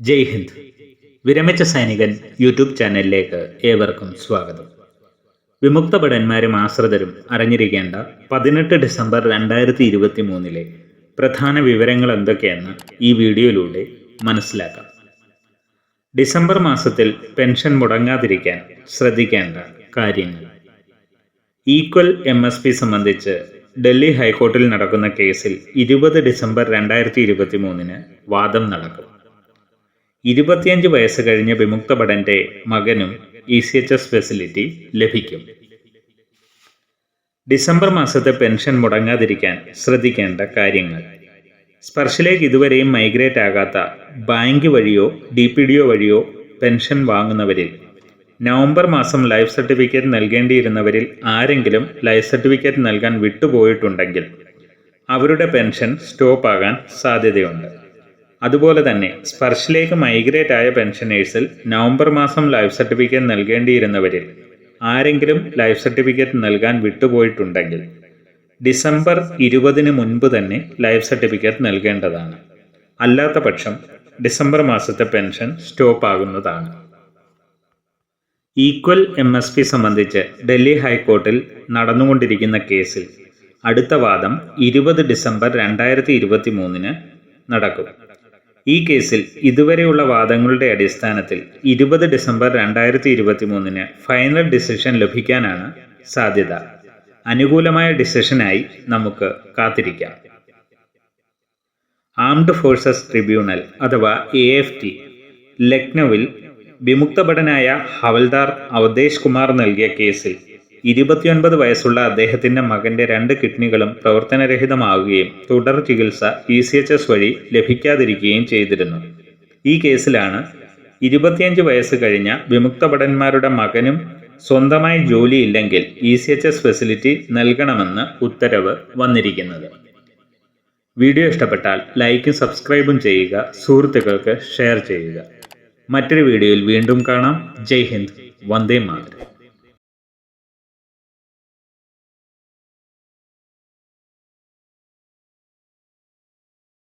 ജയ് ഹിന്ദ്. വിരമിച്ച സൈനികൻ യൂട്യൂബ് ചാനലിലേക്ക് ഏവർക്കും സ്വാഗതം. വിമുക്ത ഭടന്മാരും ആശ്രിതരും അറിഞ്ഞിരിക്കേണ്ട പതിനെട്ട് ഡിസംബർ രണ്ടായിരത്തി ഇരുപത്തി മൂന്നിലെ പ്രധാന വിവരങ്ങൾ എന്തൊക്കെയെന്ന് ഈ വീഡിയോയിലൂടെ മനസ്സിലാക്കാം. ഡിസംബർ മാസത്തിൽ പെൻഷൻ മുടങ്ങാതിരിക്കാൻ ശ്രദ്ധിക്കേണ്ട കാര്യങ്ങൾ. ഈക്വൽ എം എസ് പി സംബന്ധിച്ച് ഡൽഹി ഹൈക്കോർട്ടിൽ നടക്കുന്ന കേസിൽ ഇരുപത് ഡിസംബർ രണ്ടായിരത്തി ഇരുപത്തി മൂന്നിന് വാദം നടക്കും. ഇരുപത്തിയഞ്ച് വയസ്സ് കഴിഞ്ഞ വിമുക്ത ഭടന്റെ മകനും E C H S facility ലഭിക്കും. ഡിസംബർ മാസത്തെ പെൻഷൻ മുടങ്ങാതിരിക്കാൻ ശ്രദ്ധിക്കേണ്ട കാര്യങ്ങൾ. സ്പർശിലേക്ക് ഇതുവരെയും മൈഗ്രേറ്റ് ആകാത്ത ബാങ്ക് വഴിയോ ഡി പി ഡി ഒ വഴിയോ പെൻഷൻ വാങ്ങുന്നവരിൽ നവംബർ മാസം ലൈഫ് സർട്ടിഫിക്കറ്റ് നൽകേണ്ടിയിരുന്നവരിൽ ആരെങ്കിലും ലൈഫ് സർട്ടിഫിക്കറ്റ് നൽകാൻ വിട്ടുപോയിട്ടുണ്ടെങ്കിൽ അവരുടെ പെൻഷൻ സ്റ്റോപ്പ് ആകാൻ സാധ്യതയുണ്ട്. അതുപോലെ തന്നെ സ്പർശിലേക്ക് മൈഗ്രേറ്റ് ആയ പെൻഷനേഴ്സിൽ നവംബർ മാസം ലൈഫ് സർട്ടിഫിക്കറ്റ് നൽകേണ്ടിയിരുന്നവരിൽ ആരെങ്കിലും ലൈഫ് സർട്ടിഫിക്കറ്റ് നൽകാൻ വിട്ടുപോയിട്ടുണ്ടെങ്കിൽ ഡിസംബർ ഇരുപതിന് മുൻപ് തന്നെ ലൈഫ് സർട്ടിഫിക്കറ്റ് നൽകേണ്ടതാണ്. അല്ലാത്ത പക്ഷം ഡിസംബർ മാസത്തെ പെൻഷൻ സ്റ്റോപ്പ് ആകുന്നതാണ്. ഈക്വൽ എം എസ് പി സംബന്ധിച്ച് ഡൽഹി ഹൈക്കോർട്ടിൽ നടന്നുകൊണ്ടിരിക്കുന്ന കേസിൽ അടുത്ത വാദം ഇരുപത് ഡിസംബർ രണ്ടായിരത്തി ഇരുപത്തി മൂന്നിന് നടക്കും. ഈ കേസിൽ ഇതുവരെയുള്ള വാദങ്ങളുടെ അടിസ്ഥാനത്തിൽ ഇരുപത് ഡിസംബർ രണ്ടായിരത്തി ഇരുപത്തി മൂന്നിന് ഫൈനൽ ഡിസിഷൻ ലഭിക്കാനാണ് സാധ്യത. അനുകൂലമായ ഡിസിഷനായി നമുക്ക് കാത്തിരിക്കാം. ആംഡ് ഫോഴ്സസ് ട്രിബ്യൂണൽ അഥവാ എ എഫ് ടി ലക്നൌവിൽ വിമുക്തഭടനായ ഹവൽദാർ അവധേഷ് കുമാർ നൽകിയ കേസിൽ ഇരുപത്തിയൊൻപത് വയസ്സുള്ള അദ്ദേഹത്തിന്റെ മകന്റെ രണ്ട് കിഡ്നികളും പ്രവർത്തനരഹിതമാവുകയും തുടർ ചികിത്സ ഇ സി എച്ച് എസ് വഴി ലഭിക്കാതിരിക്കുകയും ചെയ്തിരുന്നു. ഈ കേസിലാണ് ഇരുപത്തിയഞ്ച് വയസ്സ് കഴിഞ്ഞ വിമുക്തഭടന്മാരുടെ മകനും സ്വന്തമായി ജോലിയില്ലെങ്കിൽ E C H S facility നൽകണമെന്ന് ഉത്തരവ് വന്നിരിക്കുന്നത്. വീഡിയോ ഇഷ്ടപ്പെട്ടാൽ ലൈക്കും സബ്സ്ക്രൈബും ചെയ്യുക സുഹൃത്തുക്കൾക്ക് ഷെയർ ചെയ്യുക. മറ്റൊരു വീഡിയോയിൽ വീണ്ടും കാണാം. ജയ് ഹിന്ദ്. വന്ദേ മാതരം.